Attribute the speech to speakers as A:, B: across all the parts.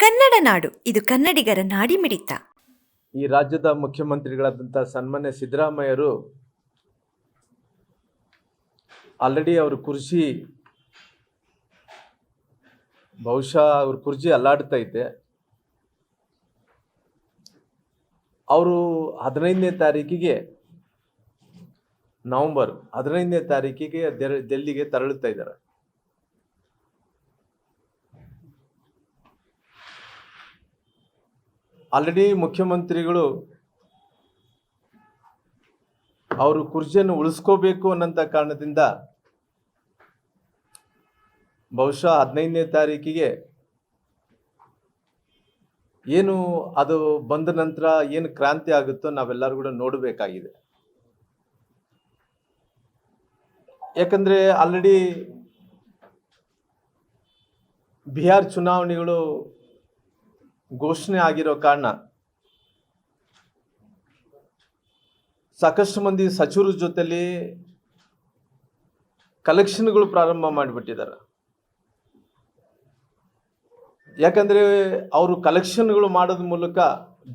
A: ಕನ್ನಡ ನಾಡು, ಇದು ಕನ್ನಡಿಗರ ನಾಡಿಮಿಡಿತ
B: ಈ ರಾಜ್ಯದ ಮುಖ್ಯಮಂತ್ರಿಗಳಾದಂಥ ಸನ್ಮಾನ್ಯ ಸಿದ್ದರಾಮಯ್ಯರು ಆಲ್ರೆಡಿ ಅವ್ರ ಕುರ್ಚಿ ಬಹುಶಃ ಅವ್ರ ಕುರ್ಚಿ ಅಲ್ಲಾಡ್ತೈತೆ ಅವರು ಹದಿನೈದನೇ ತಾರೀಕಿಗೆ ನವೆಂಬರ್ ಹದಿನೈದನೇ ತಾರೀಕಿಗೆ ದೆಲ್ಲಿಗೆ ತೆರಳುತ್ತಾ ಇದ್ದಾರೆ. ಆಲ್ರೆಡಿ ಮುಖ್ಯಮಂತ್ರಿಗಳು ಅವರು ಕುರ್ಚಿಯನ್ನು ಉಳಿಸ್ಕೋಬೇಕು ಅನ್ನೋಂಥ ಕಾರಣದಿಂದ ಬಹುಶಃ ಹದಿನೈದನೇ ತಾರೀಕಿಗೆ ಏನು ಅದು ಬಂದ ನಂತರ ಏನು ಕ್ರಾಂತಿ ಆಗುತ್ತೋ ನಾವೆಲ್ಲರೂ ಕೂಡ ನೋಡಬೇಕಾಗಿದೆ. ಯಾಕಂದ್ರೆ ಆಲ್ರೆಡಿ ಬಿಹಾರ್ ಚುನಾವಣೆಗಳು ಘೋಷಣೆ ಆಗಿರೋ ಕಾರಣ ಸಾಕಷ್ಟು ಮಂದಿ ಸಚಿವರ ಜೊತೆಲಿ ಕಲೆಕ್ಷನ್ಗಳು ಪ್ರಾರಂಭ ಮಾಡಿಬಿಟ್ಟಿದ್ದಾರೆ. ಯಾಕಂದ್ರೆ ಅವರು ಕಲೆಕ್ಷನ್ಗಳು ಮಾಡೋದ್ರ ಮೂಲಕ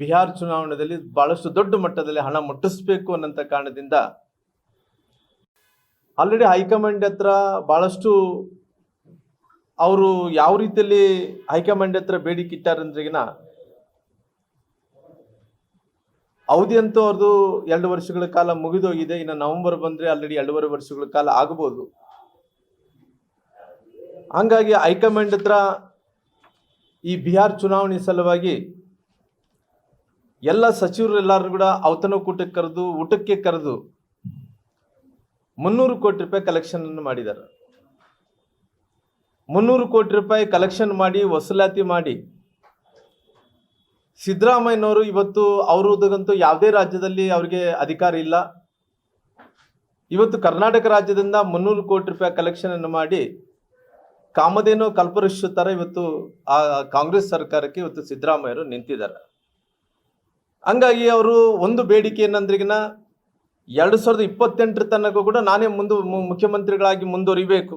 B: ಬಿಹಾರ್ ಚುನಾವಣೆಯಲ್ಲಿ ಬಹಳಷ್ಟು ದೊಡ್ಡ ಮಟ್ಟದಲ್ಲಿ ಹಣ ಮುಟ್ಟಿಸ್ಬೇಕು ಅನ್ನೋಂಥ ಕಾರಣದಿಂದ ಆಲ್ರೆಡಿ ಹೈಕಮಾಂಡ್ ಹತ್ರ ಬಹಳಷ್ಟು ಅವರು ಯಾವ ರೀತಿಯಲ್ಲಿ ಹೈಕಮಾಂಡ್ ಹತ್ರ ಬೇಡಿಕೆ ಇಟ್ಟಾರಂದ್ರಿಗಿನ ಅವಧಿ ಅಂತೂ ಅವ್ರದ್ದು ಎರಡು ವರ್ಷಗಳ ಕಾಲ ಮುಗಿದೋಗಿದೆ. ಇನ್ನು ನವೆಂಬರ್ ಬಂದ್ರೆ ಆಲ್ರೆಡಿ ಎರಡೂವರೆ ವರ್ಷಗಳ ಕಾಲ ಆಗಬಹುದು ಹಂಗಾಗಿ ಹೈಕಮಾಂಡ್ ಹತ್ರ ಈ ಬಿಹಾರ್ ಚುನಾವಣೆ ಸಲುವಾಗಿ ಎಲ್ಲ ಸಚಿವರು ಎಲ್ಲರೂ ಕೂಡ ಔತಣಕೂಟಕ್ಕೆ ಕರೆದು ಊಟಕ್ಕೆ ಕರೆದು ಮುನ್ನೂರು ಕೋಟಿ ರೂಪಾಯಿ ಕಲೆಕ್ಷನ್ ಮಾಡಿದ್ದಾರೆ. ಮುನ್ನೂರು ಕೋಟಿ ರೂಪಾಯಿ ಕಲೆಕ್ಷನ್ ಮಾಡಿ, ವಸೂಲಾತಿ ಮಾಡಿ. ಸಿದ್ದರಾಮಯ್ಯನವರು ಇವತ್ತು ಅವರದಂತೂ ಯಾವುದೇ ರಾಜ್ಯದಲ್ಲಿ ಅವರಿಗೆ ಅಧಿಕಾರ ಇಲ್ಲ. ಇವತ್ತು ಕರ್ನಾಟಕ ರಾಜ್ಯದಿಂದ ಮುನ್ನೂರು ಕೋಟಿ ರೂಪಾಯಿ ಕಲೆಕ್ಷನ್ ಅನ್ನು ಮಾಡಿ, ಕಾಮಧೇನು ಕಲ್ಪವೃಕ್ಷ ತರ ಇವತ್ತು ಆ ಕಾಂಗ್ರೆಸ್ ಸರ್ಕಾರಕ್ಕೆ ಇವತ್ತು ಸಿದ್ದರಾಮಯ್ಯರು ನಿಂತಿದ್ದಾರೆ. ಹಂಗಾಗಿ ಅವರು ಒಂದು ಬೇಡಿಕೆ ಏನಂದ್ರಿಗಿನ, ಎರಡು ಸಾವಿರದ ಇಪ್ಪತ್ತೆಂಟರ ತನಕ ಕೂಡ ನಾನೇ ಮುಂದೆ ಮುಖ್ಯಮಂತ್ರಿಗಳಾಗಿ ಮುಂದುವರಿಬೇಕು.